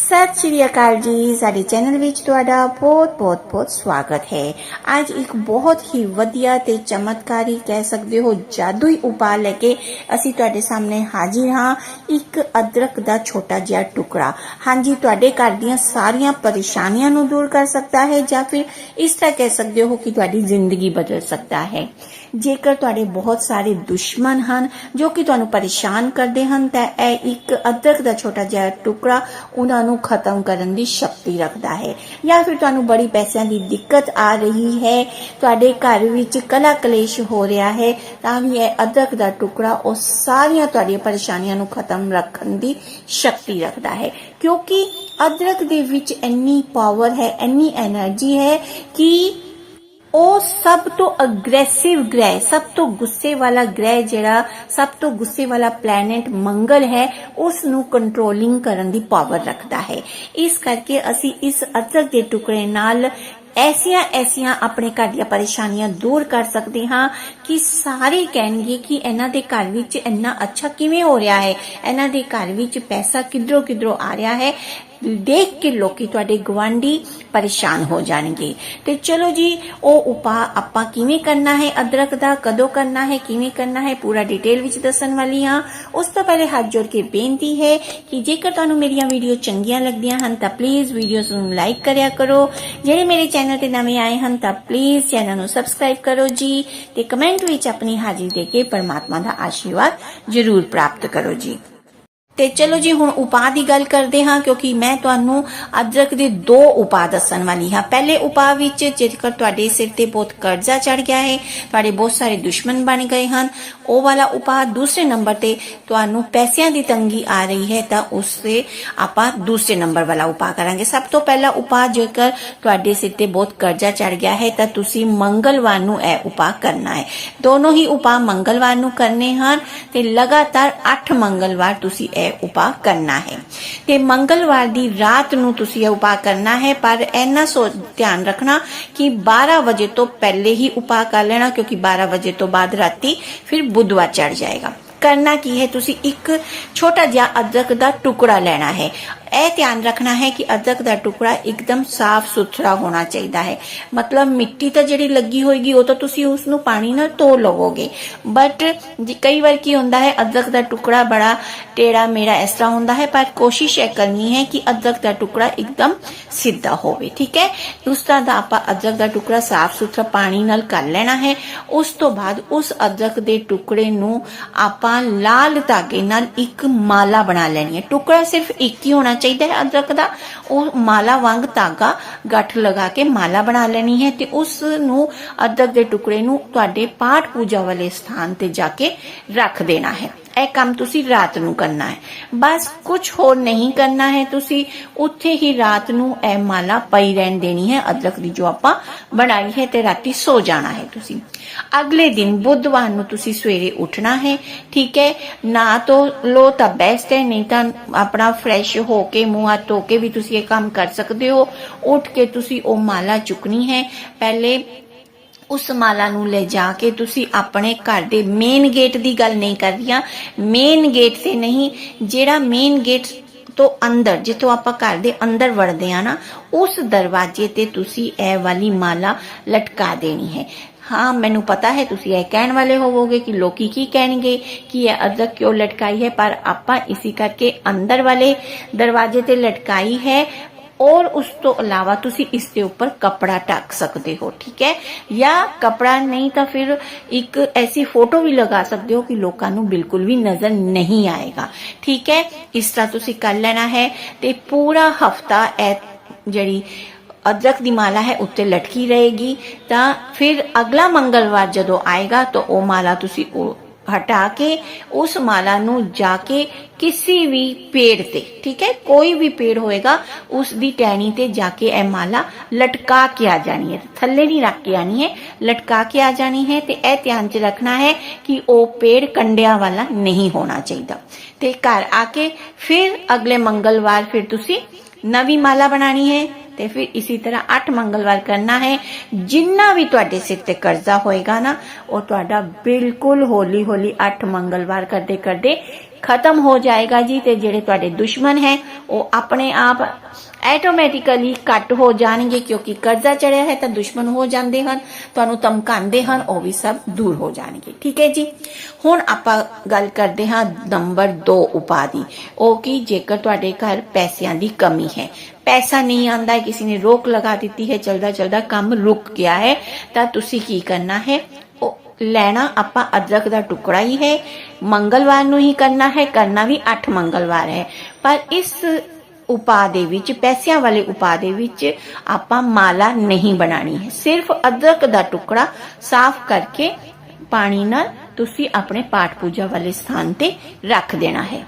ਸਤਿ ਸ਼੍ਰੀ ਅਕਾਲ ਜੀ। ਸਾਡੇ ਚੈਨਲ ਵਿੱਚ ਤੁਹਾਡਾ ਬਹੁਤ ਬਹੁਤ ਬਹੁਤ ਸਵਾਗਤ ਹੈ। ਅੱਜ ਇੱਕ ਬਹੁਤ ਹੀ ਵਧੀਆ ਤੇ ਚਮਤਕਾਰੀ ਕਹਿ ਸਕਦੇ ਹੋ ਜਾਦੂਈ ਉਪਾਅ ਲੈ ਕੇ ਅਸੀਂ ਤੁਹਾਡੇ ਸਾਹਮਣੇ ਹਾਜ਼ਰ ਹਾਂ। ਇੱਕ ਅਦਰਕ ਦਾ ਛੋਟਾ ਜਿਹਾ ਟੁਕੜਾ। ਹਾਂਜੀ, ਤੁਹਾਡੇ ਘਰ ਦੀਆਂ ਸਾਰੀਆਂ ਪਰੇਸ਼ਾਨੀਆਂ ਨੂੰ ਦੂਰ ਕਰ ਸਕਦਾ ਹੈ ਜਾਂ ਫਿਰ ਇਸ ਤਰ੍ਹਾਂ ਕਹਿ ਸਕਦੇ ਹੋ ਕਿ ਤੁਹਾਡੀ ਜ਼ਿੰਦਗੀ ਬਦਲ ਸਕਦਾ ਹੈ। ਜੇਕਰ ਤੁਹਾਡੇ ਬਹੁਤ ਸਾਰੇ ਦੁਸ਼ਮਣ ਹਨ ਜੋ ਕਿ ਤੁਹਾਨੂੰ ਪਰੇਸ਼ਾਨ ਕਰਦੇ ਹਨ, ਤਾਂ ਇਹ ਇੱਕ ਅਦਰਕ ਦਾ ਛੋਟਾ ਜਿਹਾ ਟੁਕੜਾ ਉਹਨਾਂ ਨੂੰ ਖਤਮ ਕਰਨ ਦੀ ਸ਼ਕਤੀ ਰੱਖਦਾ ਹੈ। ਜਾਂ ਫਿਰ ਤੁਹਾਨੂੰ ਬੜੀ ਪੈਸਿਆਂ ਦੀ ਦਿੱਕਤ ਆ ਰਹੀ ਹੈ, ਤੁਹਾਡੇ ਘਰ ਵਿੱਚ ਕਲਾ ਕਲੇਸ਼ ਹੋ ਰਿਹਾ ਹੈ, ਤਾਂ ਵੀ ਇਹ ਅਦਰਕ ਦਾ ਟੁਕੜਾ ਉਹ ਸਾਰੀਆਂ ਤੁਹਾਡੀਆਂ ਪਰੇਸ਼ਾਨੀਆਂ ਨੂੰ ਖਤਮ ਰੱਖਣ ਦੀ ਸ਼ਕਤੀ ਰੱਖਦਾ ਹੈ। ਕਿਉਂਕਿ ਅਦਰਕ ਦੇ ਵਿੱਚ ਇੰਨੀ ਪਾਵਰ ਹੈ, ਇੰਨੀ એનર્ਜੀ ਹੈ ਕਿ ਉਹ ਸਭ ਤੋਂ ਅਗਰੈਸਿਵ ਗ੍ਰਹਿ, ਸਭ ਤੋਂ ਗੁੱਸੇ ਵਾਲਾ ਗ੍ਰਹਿ ਜਿਹੜਾ, ਸਭ ਤੋਂ ਗੁੱਸੇ ਵਾਲਾ ਪਲੈਨਟ ਮੰਗਲ ਹੈ ਉਸ ਨੂੰ ਕੰਟਰੋਲਿੰਗ ਕਰਨ ਦੀ ਪਾਵਰ ਰੱਖਦਾ ਹੈ। ਇਸ ਕਰਕੇ ਅਸੀਂ ਇਸ ਅਦਰਕ ਦੇ ਟੁਕੜੇ ਨਾਲ ਐਸੀਆਂ ਐਸੀਆਂ ਆਪਣੇ ਘਰ ਦੀਆਂ ਪਰੇਸ਼ਾਨੀਆਂ ਦੂਰ ਕਰ ਸਕਦੇ ਹਾਂ ਕਿ ਸਾਰੇ ਕਹਿਣਗੇ ਕਿ ਇਹਨਾਂ ਦੇ ਘਰ ਵਿੱਚ ਇੰਨਾ ਅੱਛਾ ਕਿਵੇਂ ਹੋ ਰਿਹਾ ਹੈ? ਇਹਨਾਂ ਦੇ ਘਰ ਵਿੱਚ ਪੈਸਾ ਕਿਧਰੋਂ ਕਿਧਰੋਂ ਆ ਰਿਹਾ ਹੈ? ਦੇਖ ਕੇ ਲੋਕੀ ਤੁਹਾਡੇ ਗਵਾਂਢੀ ਪਰੇਸ਼ਾਨ ਹੋ ਜਾਣਗੇ। ਤੇ ਚਲੋ ਜੀ, ਉਹ ਉਪਾਅ ਆਪਾਂ ਕਿਵੇਂ ਕਰਨਾ ਹੈ? ਅਦਰਕ ਦਾ ਕਦੋਂ ਕਰਨਾ ਹੈ? ਕਿਵੇਂ ਕਰਨਾ ਹੈ? ਪੂਰਾ ਡਿਟੇਲ ਵਿੱਚ ਦੱਸਣ ਵਾਲੀ ਹਾਂ। ਉਸ ਤੋਂ ਪਹਿਲੇ ਹੱਥ ਜੋੜ ਕੇ ਬੇਨਤੀ ਹੈ ਕਿ ਜੇਕਰ ਤੁਹਾਨੂੰ ਮੇਰੀਆਂ ਵੀਡੀਓ ਚੰਗੀਆਂ ਲੱਗਦੀਆਂ ਹਨ, ਤਾਂ ਪਲੀਜ਼ ਵੀਡੀਓਜ਼ ਨੂੰ ਲਾਈਕ ਕਰਿਆ ਕਰੋ। ਜਿਹੜੇ ਮੇਰੇ ਚੈਨਲ ਤੇ ਨਵੇਂ ਆਏ ਹਨ, ਤਾਂ ਪਲੀਜ਼ ਚੈਨਲ ਨੂੰ ਸਬਸਕ੍ਰਾਈਬ ਕਰੋ ਜੀ ਤੇ ਕਮੈਂਟ ਵਿੱਚ ਆਪਣੀ ਹਾਜ਼ਰੀ ਦੇ ਕੇ ਪਰਮਾਤਮਾ ਦਾ ਆਸ਼ੀਰਵਾਦ ਜ਼ਰੂਰ ਪ੍ਰਾਪਤ ਕਰੋ ਜੀ। ਤੇ ਚਲੋ ਜੀ, ਹੁਣ ਉਪਾਅ ਦੀ ਗੱਲ ਕਰਦੇ ਹਾਂ, ਕਿਉਂਕਿ ਮੈਂ ਤੁਹਾਨੂੰ ਅਦਰਕ ਦੇ ਦੋ ਉਪਾਅ ਦੱਸਣ ਵਾਲੀ ਹਾਂ। ਪਹਿਲੇ ਉਪਾਅ ਵਿੱਚ ਜੇਕਰ ਤੁਹਾਡੇ ਸਿਰ ਤੇ ਬਹੁਤ ਕਰਜ਼ਾ ਚੜ ਗਿਆ ਹੈ, ਤੁਹਾਡੇ ਬਹੁਤ ਸਾਰੇ ਦੁਸ਼ਮਣ ਬਣ ਗਏ ਹਨ, ਉਹ ਵਾਲਾ ਉਪਾਅ ਦੂਸਰੇ ਨੰਬਰ ਤੇ ਤੁਹਾਨੂੰ ਪੈਸਿਆਂ ਦੀ ਤੰਗੀ ਆ ਰਹੀ ਹੈ, ਤਾਂ ਉਸ ਤੇ ਆਪਾਂ ਦੂਸਰੇ ਨੰਬਰ ਵਾਲਾ ਉਪਾਅ ਕਰਾਂਗੇ। ਸਭ ਤੋਂ ਪਹਿਲਾ ਉਪਾਅ ਜੇਕਰ ਤੁਹਾਡੇ ਸਿਰ ਤੇ ਬਹੁਤ ਕਰਜ਼ਾ ਚੜ ਗਿਆ ਹੈ, ਤਾਂ ਤੁਸੀਂ ਮੰਗਲਵਾਰ ਨੂੰ ਇਹ ਉਪਾਅ ਕਰਨਾ ਹੈ। ਦੋਨੋਂ ਹੀ ਉਪਾਅ ਮੰਗਲਵਾਰ ਨੂੰ ਕਰਨੇ ਹਨ ਤੇ ਲਗਾਤਾਰ 8 ਮੰਗਲਵਾਰ ਤੁਸੀਂ ਇਹ ਉਪਾਅ ਕਰਨਾ ਹੈ। ਤੇ ਮੰਗਲਵਾਰ ਦੀ ਰਾਤ ਨੂੰ ਤੁਸੀਂ ਇਹ ਉਪਾਅ ਕਰਨਾ ਹੈ, ਪਰ ਇਹਨਾਂ ਸੋ ਧਿਆਨ ਰੱਖਣਾ ਕਿ 12 ਵਜੇ ਤੋਂ ਪਹਿਲੇ ਹੀ ਉਪਾਅ ਕਰ ਲੈਣਾ, ਕਿਉਂਕਿ 12 ਵਜੇ ਤੋਂ ਬਾਅਦ ਰਾਤੀ ਫਿਰ ਬੁੱਧਵਾਰ ਚੜ ਜਾਏਗਾ। ਕਰਨਾ ਕੀ ਹੈ, ਤੁਸੀਂ ਇੱਕ ਛੋਟਾ ਜਿਹਾ ਅਦਰਕ ਦਾ ਟੁਕੜਾ ਲੈਣਾ ਹੈ। ਇਹ ਧਿਆਨ ਰੱਖਣਾ ਹੈ ਕਿ ਅਦਰਕ ਦਾ ਟੁਕੜਾ ਇੱਕਦਮ ਸਾਫ਼ ਸੁਥਰਾ ਹੋਣਾ ਚਾਹੀਦਾ ਹੈ। ਮਤਲਬ ਮਿੱਟੀ ਤਾਂ ਜਿਹੜੀ ਲੱਗੀ ਹੋਏਗੀ, ਉਹ ਤਾਂ ਤੁਸੀਂ ਉਸ ਨੂੰ ਪਾਣੀ ਨਾਲ ਧੋ ਲਵੋਗੇ। ਬਟ ਕਈ ਵਾਰ ਕੀ ਹੁੰਦਾ ਹੈ, ਅਦਰਕ ਦਾ ਟੁਕੜਾ ਬੜਾ ਟੇੜਾ ਮੇਰਾ ਇਸ ਤਰ੍ਹਾਂ ਹੁੰਦਾ ਹੈ, ਪਰ ਕੋਸ਼ਿਸ਼ ਇਹ ਕਰਨੀ ਹੈ ਕਿ ਅਦਰਕ ਦਾ ਟੁਕੜਾ ਇੱਕਦਮ ਸਿੱਧਾ ਹੋਵੇ, ਠੀਕ ਹੈ? ਉਸ ਤਰ੍ਹਾਂ ਦਾ ਆਪਾਂ ਅਦਰਕ ਦਾ ਟੁਕੜਾ ਸਾਫ਼ ਸੁਥਰਾ ਪਾਣੀ ਨਾਲ ਕਰ ਲੈਣਾ ਹੈ। ਉਸ ਤੋਂ ਬਾਅਦ ਉਸ ਅਦਰਕ ਦੇ ਟੁਕੜੇ ਨੂੰ ਆਪਾਂ ਲਾਲ ਧਾਗੇ ਨਾਲ ਇੱਕ ਮਾਲਾ ਬਣਾ ਲੈਣੀ ਹੈ। ਟੁਕੜਾ ਸਿਰਫ ਇੱਕ ਹੀ ਹੋਣਾ ਚਾਹੀਦਾ ਹੈ ਅਦਰਕ ਦਾ। ਉਹ ਮਾਲਾ ਵਾਂਗ ਧਾਗਾ ਗੱਠ ਲਗਾ ਕੇ ਮਾਲਾ ਬਣਾ ਲੈਣੀ ਹੈ ਤੇ ਉਸ ਨੂੰ ਅਦਰਕ ਦੇ ਟੁਕੜੇ ਨੂੰ ਤੁਹਾਡੇ ਪਾਠ ਪੂਜਾ ਵਾਲੇ ਸਥਾਨ ਤੇ ਜਾ ਕੇ ਰੱਖ ਦੇਣਾ ਹੈ। ਇਹ ਕੰਮ ਤੁਸੀਂ ਰਾਤ ਨੂੰ ਕਰਨਾ ਹੈ। ਬਸ ਕੁਝ ਹੋਰ ਨਹੀਂ ਕਰਨਾ ਹੈ ਤੁਸੀਂ, ਉੱਥੇ ਹੀ ਰਾਤ ਨੂੰ ਇਹ ਮਾਲਾ ਪਈ ਰਹਿਣ ਦੇਣੀ ਹੈ ਅਦਰਕ ਦੀ ਜੋ ਆਪਾਂ ਬਣਾਈ ਹੈ ਤੇ ਰਾਤੀ ਸੋ ਜਾਣਾ ਹੈ ਤੁਸੀਂ। ਅਗਲੇ ਦਿਨ ਬੁੱਧਵਾਰ ਨੂੰ ਤੁਸੀਂ ਸਵੇਰੇ ਉੱਠਣਾ ਹੈ, ਠੀਕ ਹੈ? ਨਾ ਤੋ ਲੋ ਤਾਂ ਬੈਸਟ ਹੈ, ਨਹੀਂ ਤਾਂ ਆਪਣਾ ਫਰੈਸ਼ ਹੋ ਕੇ ਮੂੰਹ ਹੱਥ ਧੋ ਕੇ ਵੀ ਤੁਸੀਂ ਇਹ ਕੰਮ ਕਰ ਸਕਦੇ ਹੋ। ਉੱਠ ਕੇ ਤੁਸੀਂ ਉਹ ਮਾਲਾ ਚੁੱਕਣੀ ਹੈ। ਪਹਿਲੇ ਉਸ ਮਾਲਾ ਨੂੰ ਲੈ ਜਾ ਕੇ ਤੁਸੀਂ ਆਪਣੇ ਘਰ ਦੇ ਮੇਨ ਗੇਟ ਦੀ ਗੱਲ ਨਹੀਂ ਕਰ ਰਹੀਆਂ ਮੇਨ ਗੇਟ ਤੇ ਨਹੀਂ, ਜਿਹੜਾ ਮੇਨ ਗੇਟ ਤੋਂ ਅੰਦਰ, ਜਿੱਥੋਂ ਆਪਾਂ ਘਰ ਦੇ ਅੰਦਰ ਵੜਦੇ ਆ ਨਾ, ਉਸ ਦਰਵਾਜ਼ੇ ਤੇ ਤੁਸੀਂ ਇਹ ਵਾਲੀ ਮਾਲਾ ਲਟਕਾ ਦੇਣੀ ਹੈ। ਹਾਂ, ਮੈਨੂੰ ਪਤਾ ਹੈ ਤੁਸੀਂ ਇਹ ਕਹਿਣ ਵਾਲੇ ਹੋਵੋਗੇ ਕਿ ਲੋਕੀ ਕੀ ਕਹਿਣਗੇ, ਕਿ ਇਹ ਅਦਰਕ ਕਿਉਂ ਲਟਕਾਈ ਹੈ, ਪਰ ਆਪਾਂ ਇਸੇ ਕਰਕੇ ਅੰਦਰ ਵਾਲੇ ਦਰਵਾਜ਼ੇ ਤੇ ਲਟਕਾਈ ਹੈ ਔਰ ਉਸ ਤੋਂ ਇਲਾਵਾ ਤੁਸੀਂ ਇਸ ਦੇ ਉੱਪਰ ਕਪੜਾ ਟੱਕ ਸਕਦੇ ਹੋ, ਠੀਕ ਹੈ? ਜਾਂ ਕਪੜਾ ਨਹੀਂ ਤਾਂ ਫਿਰ ਇੱਕ ਐਸੀ ਫੋਟੋ ਵੀ ਲਗਾ ਸਕਦੇ ਹੋ ਕਿ ਲੋਕਾਂ ਨੂੰ ਬਿਲਕੁਲ ਵੀ ਨਜ਼ਰ ਨਹੀਂ ਆਏਗਾ, ਠੀਕ ਹੈ? ਇਸ ਤਰ੍ਹਾਂ ਤੁਸੀਂ ਕਰ ਲੈਣਾ ਹੈ ਤੇ ਪੂਰਾ ਹਫਤਾ ਇਹ ਜਿਹੜੀ ਅਦਰਕ ਦੀ ਮਾਲਾ ਹੈ ਉੱਤੇ ਲਟਕੀ ਰਹੇਗੀ, ਤਾਂ ਫਿਰ ਅਗਲਾ ਮੰਗਲਵਾਰ ਜਦੋਂ ਆਏਗਾ ਤਾਂ ਉਹ ਮਾਲਾ ਤੁਸੀਂ ਹਟਾ ਕੇ ਉਸ ਮਾਲਾ ਨੂੰ ਜਾ ਕੇ ਕਿਸੇ ਵੀ ਪੇੜ ਤੇ, ਠੀਕ ਹੈ? ਕੋਈ ਵੀ ਪੇੜ ਹੋਏਗਾ, ਉਸ ਦੀ ਟਹਿਣੀ ਤੇ ਜਾ ਕੇ ਇਹ ਮਾਲਾ ਲਟਕਾ ਕੇ ਆ ਜਾਣੀ ਹੈ। ਥੱਲੇ ਨਹੀਂ ਰੱਖ ਕੇ ਆਣੀ ਹੈ, ਲਟਕਾ ਕੇ ਆ ਜਾਣੀ ਹੈ ਤੇ ਇਹ ਧਿਆਨ 'ਚ ਰੱਖਣਾ ਹੈ ਕਿ ਉਹ ਪੇੜ ਕੰਡਿਆਂ ਵਾਲਾ ਨਹੀਂ ਹੋਣਾ ਚਾਹੀਦਾ। ਤੇ ਘਰ ਆ ਕੇ ਫਿਰ ਅਗਲੇ ਮੰਗਲਵਾਰ ਫਿਰ ਤੁਸੀਂ ਨਵੀਂ ਮਾਲਾ ਬਣਾਣੀ ਹੈ ਤੇ ਫਿਰ ਇਸੇ ਤਰ੍ਹਾਂ 8 ਮੰਗਲਵਾਰ ਕਰਨਾ ਹੈ। ਜਿੰਨਾ ਵੀ ਤੁਹਾਡੇ ਸਿਰ ਤੇ ਕਰਜ਼ਾ ਹੋਏਗਾ ਨਾ, ਉਹ ਤੁਹਾਡਾ ਬਿਲਕੁਲ ਹੌਲੀ ਹੌਲੀ 8 ਮੰਗਲਵਾਰ ਕਰਦੇ ਕਰਦੇ ਖਤਮ ਹੋ ਜਾਏਗਾ ਜੀ ਤੇ ਜਿਹੜੇ ਤੁਹਾਡੇ ਦੁਸ਼ਮਣ ਹੈ, ਉਹ ਆਪਣੇ ਆਪ ਆਟੋਮੈਟਿਕਲੀ ਕੱਟ ਹੋ ਜਾਣਗੇ ਕਿਉਂਕਿ ਕਰਜ਼ਾ ਚੜਿਆ ਹੈ ਤਾਂ ਦੁਸ਼ਮਣ ਹੋ ਜਾਂਦੇ ਹਨ, ਤੁਹਾਨੂੰ ਧਮਕਾਉਂਦੇ ਹਨ, ਉਹ ਵੀ ਸਭ ਦੂਰ ਹੋ ਜਾਣਗੇ। ਠੀਕ ਹੈ ਜੀ? ਹੁਣ ਆਪਾਂ ਗੱਲ ਕਰਦੇ ਹਾਂ ਨੰਬਰ 2 ਉਪਾਅ ਦੀ ਉਹ ਕਿ ਜੇਕਰ ਤੁਹਾਡੇ ਘਰ ਪੈਸਿਆਂ ਦੀ ਕਮੀ ਹੈ। ਪੈਸਾ ਨਹੀਂ ਆਂਦਾ ਕਿਸੇ ਨੇ ਰੋਕ ਲਗਾ ਦਿੱਤੀ ਹੈ ਚਲਦਾ ਚਲਦਾ ਕੰਮ ਰੁਕ ਗਿਆ ਹੈ, ਤਾਂ ਤੁਸੀਂ ਕੀ ਕਰਨਾ ਹੈ? ਲੈਣਾ ਆਪਾਂ ਅਦਰਕ ਦਾ ਟੁਕੜਾ ਹੀ ਹੈ। ਮੰਗਲਵਾਰ ਨੂੰ ਹੀ ਕਰਨਾ ਹੈ, ਕਰਨਾ ਵੀ 8 ਮੰਗਲਵਾਰ ਹੈ। ਪਰ ਇਸ ਉਪਾਅ ਦੇ ਵਿੱਚ, ਪੈਸਿਆਂ ਵਾਲੇ ਉਪਾਅ ਦੇ ਵਿੱਚ ਆਪਾਂ ਮਾਲਾ ਨਹੀਂ ਬਣਾਣੀ ਹੈ। ਸਿਰਫ ਅਦਰਕ ਦਾ ਟੁਕੜਾ ਸਾਫ਼ ਕਰਕੇ ਪਾਣੀ ਨਾਲ ਤੁਸੀਂ ਆਪਣੇ ਪਾਠ ਪੂਜਾ ਵਾਲੇ ਸਥਾਨ ਤੇ ਰੱਖ ਦੇਣਾ ਹੈ।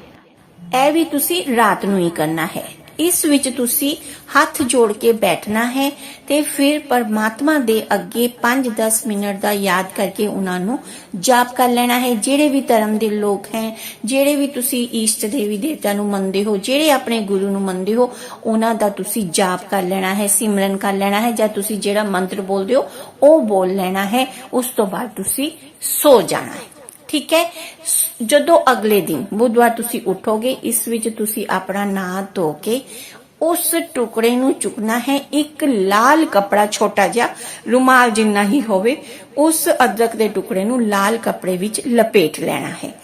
ਇਹ ਵੀ ਤੁਸੀਂ ਰਾਤ ਨੂੰ ਹੀ ਕਰਨਾ ਹੈ। ਇਸ ਵਿੱਚ ਤੁਸੀਂ ਹੱਥ ਜੋੜ ਕੇ ਬੈਠਣਾ ਹੈ ਤੇ ਫਿਰ ਪਰਮਾਤਮਾ ਦੇ ਅੱਗੇ 5-10 ਮਿੰਟ ਦਾ ਯਾਦ ਕਰਕੇ ਉਹਨਾਂ ਨੂੰ ਜਾਪ ਕਰ ਲੈਣਾ ਹੈ। ਜਿਹੜੇ ਵੀ ਧਰਮ ਦੇ ਲੋਕ ਹੈ, ਜਿਹੜੇ ਵੀ ਤੁਸੀਂ ਈਸ਼ਟ ਦੇਵੀ ਦੇਵਤਾ ਨੂੰ ਮੰਨਦੇ ਹੋ, ਜਿਹੜੇ ਆਪਣੇ ਗੁਰੂ ਨੂੰ ਮੰਨਦੇ ਹੋ, ਉਹਨਾਂ ਦਾ ਤੁਸੀਂ ਜਾਪ ਕਰ ਲੈਣਾ ਹੈ, ਸਿਮਰਨ ਕਰ ਲੈਣਾ ਹੈ ਜਾਂ ਤੁਸੀਂ ਜਿਹੜਾ ਮੰਤਰ ਬੋਲਦੇ ਹੋ, ਉਹ ਬੋਲ ਲੈਣਾ ਹੈ। ਉਸ ਤੋਂ ਬਾਅਦ ਤੁਸੀਂ ਸੋ ਜਾਣਾ ਹੈ। ਠੀਕ ਹੈ? ਸ- ਜਦੋਂ ਅਗਲੇ ਦਿਨ ਬੁੱਧਵਾਰ ਤੁਸੀਂ ਉਠੋਗੇ, ਇਸ ਵਿੱਚ ਤੁਸੀਂ ਆਪਣਾ ਨਾਂ ਧੋ ਕੇ ਉਸ ਟੁਕੜੇ ਨੂੰ ਚੁੱਕਣਾ ਹੈ। ਇੱਕ ਲਾਲ ਕਪੜਾ ਛੋਟਾ ਜਿਹਾ, ਰੁਮਾਲ ਜਿੰਨਾ ਹੀ ਹੋਵੇ, ਉਸ ਅਦਰਕ ਦੇ ਟੁਕੜੇ ਨੂੰ ਲਾਲ ਕਪੜੇ ਵਿੱਚ ਲਪੇਟ ਲੈਣਾ ਹੈ।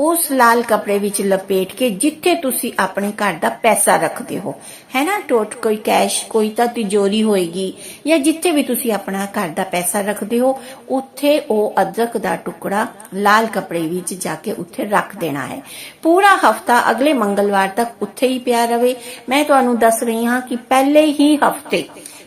ਉਸ ਲਾਲ ਕਪੜੇ ਵਿੱਚ ਲਪੇਟ ਕੇ ਜਿੱਥੇ ਤੁਸੀਂ ਆਪਣੇ ਘਰ ਦਾ ਪੈਸਾ ਰੱਖਦੇ ਹੋ। ਹੈ ਨਾ? ਟੋਟ ਕੋਈ ਕੈਸ਼, ਕੋਈ ਤਾਂ ਤਿਜੋਰੀ ਹੋਏਗੀ ਜਾਂ ਜਿੱਥੇ ਵੀ ਤੁਸੀਂ ਆਪਣਾ ਘਰ ਦਾ ਪੈਸਾ ਰੱਖਦੇ ਹੋ, ਉੱਥੇ ਉਹ ਅਦਰਕ ਦਾ ਟੁਕੜਾ ਲਾਲ ਕਪੜੇ ਵਿੱਚ ਜਾ ਕੇ ਉੱਥੇ ਰੱਖ ਦੇਣਾ ਹੈ। ਪੂਰਾ ਹਫਤਾ ਅਗਲੇ ਮੰਗਲਵਾਰ ਤੱਕ ਉੱਥੇ ਹੀ ਪਿਆ ਰਵੇ। ਮੈਂ ਤੁਹਾਨੂੰ ਦੱਸ ਰਹੀ ਹਾਂ ਕਿ ਪਹਿਲੇ ਹੀ ਹਫ਼ਤੇ,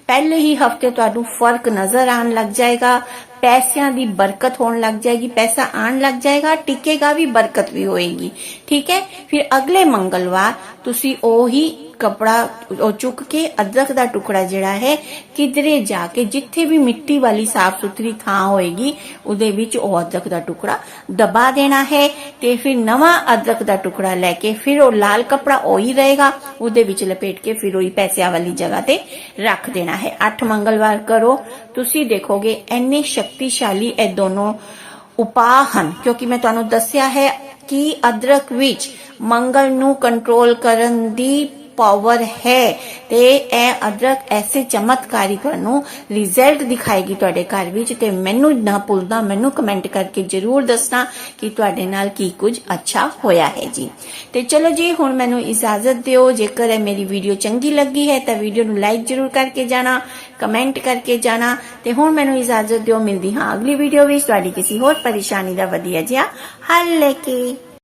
ਪਹਿਲੇ ਹੀ ਹਫ਼ਤੇ ਤੁਹਾਨੂੰ ਫ਼ਰਕ ਨਜ਼ਰ ਆਉਣ ਲੱਗ ਜਾਏਗਾ। ਪੈਸਿਆਂ ਦੀ ਬਰਕਤ ਹੋਣ ਲੱਗ ਜਾਏਗੀ, ਪੈਸਾ ਆਣ ਲੱਗ ਜਾਏਗਾ, ਟਿਕੇਗਾ ਵੀ ਬਰਕਤ ਵੀ ਹੋਏਗੀ। ਠੀਕ ਹੈ? ਫਿਰ ਅਗਲੇ ਮੰਗਲਵਾਰ ਤੁਸੀਂ ਉਹੀ ਕਪੜਾ ਉਹ ਚੁੱਕ ਕੇ ਅਦਰਕ ਦਾ ਟੁਕੜਾ ਜਿਹੜਾ ਹੈ ਕਿਧਰੇ ਜਾ ਕੇ, ਜਿੱਥੇ ਵੀ ਮਿੱਟੀ ਵਾਲੀ ਸਾਫ਼ ਸੁਥਰੀ ਥਾਂ ਹੋਏਗੀ, ਉਹਦੇ ਵਿੱਚ ਉਹ ਅਦਰਕ ਦਾ ਟੁਕੜਾ ਦਬਾ ਦੇਣਾ ਹੈ ਤੇ ਫਿਰ ਨਵਾਂ ਅਦਰਕ ਦਾ ਟੁਕੜਾ ਲੈ ਕੇ ਫਿਰ ਉਹ ਲਾਲ ਕਪੜਾ ਉਹੀ ਰਹੇਗਾ, ਉਹਦੇ ਵਿੱਚ ਲਪੇਟ ਕੇ ਫਿਰ ਉਹੀ ਪੈਸਿਆਂ ਵਾਲੀ ਜਗ੍ਹਾ ਤੇ ਰੱਖ ਦੇਣਾ ਹੈ। 8 ਮੰਗਲਵਾਰ ਕਰੋ, ਤੁਸੀਂ ਦੇਖੋਗੇ ਐਨੇ ਸ਼ਕਤੀਸ਼ਾਲੀ ਇਹ ਦੋਨੋਂ ਉਪਾਅ ਹਨ, ਕਿਉਂਕਿ ਮੈਂ ਤੁਹਾਨੂੰ ਦੱਸਿਆ ਹੈ ਕਿ ਅਦਰਕ ਵਿੱਚ ਮੰਗਲ ਨੂੰ ਕੰਟਰੋਲ ਕਰਨ ਦੀ ਪਾਵਰ ਹੈ ਤੇ ਇਹ ਅਦਰਕ ਐਸੇ ਚਮਤਕਾਰੀ ਤੁਹਾਨੂੰ ਰਿਜ਼ਲਟ ਦਿਖਾਏਗੀ ਤੁਹਾਡੇ ਘਰ ਵਿੱਚ ਤੇ ਮੈਨੂੰ ਨਾ ਭੁੱਲਦਾ, ਮੈਨੂੰ ਕਮੈਂਟ ਕਰਕੇ ਜਰੂਰ ਦੱਸਣਾ ਕਿ ਤੁਹਾਡੇ ਨਾਲ ਕੀ ਕੁਝ ਅੱਛਾ ਹੋਇਆ ਹੈ ਜੀ। ਤੇ ਚਲੋ ਜੀ, ਹੁਣ ਮੈਨੂੰ ਇਜਾਜ਼ਤ ਦਿਓ, ਜੇਕਰ ਇਹ ਮੇਰੀ ਵੀਡੀਓ ਚੰਗੀ ਲੱਗੀ ਹੈ ਤਾਂ ਵੀਡੀਓ ਨੂੰ ਲਾਈਕ ਜਰੂਰ ਕਰਕੇ ਜਾਣਾ ਕਮੈਂਟ ਕਰਕੇ ਜਾਣਾ ਤੇ ਹੁਣ ਮੈਨੂੰ ਇਜਾਜ਼ਤ ਦਿਓ, ਮਿਲਦੀ ਹਾਂ ਅਗਲੀ ਵੀਡੀਓ ਵਿੱਚ। ਤੁਹਾਡੀ ਕਿਸੇ ਹੋਰ ਪਰੇਸ਼ਾਨੀ ਦਾ ਵਧੀਆ ਜਿਹਾ ਹੱਲ ਲੈ ਕੇ।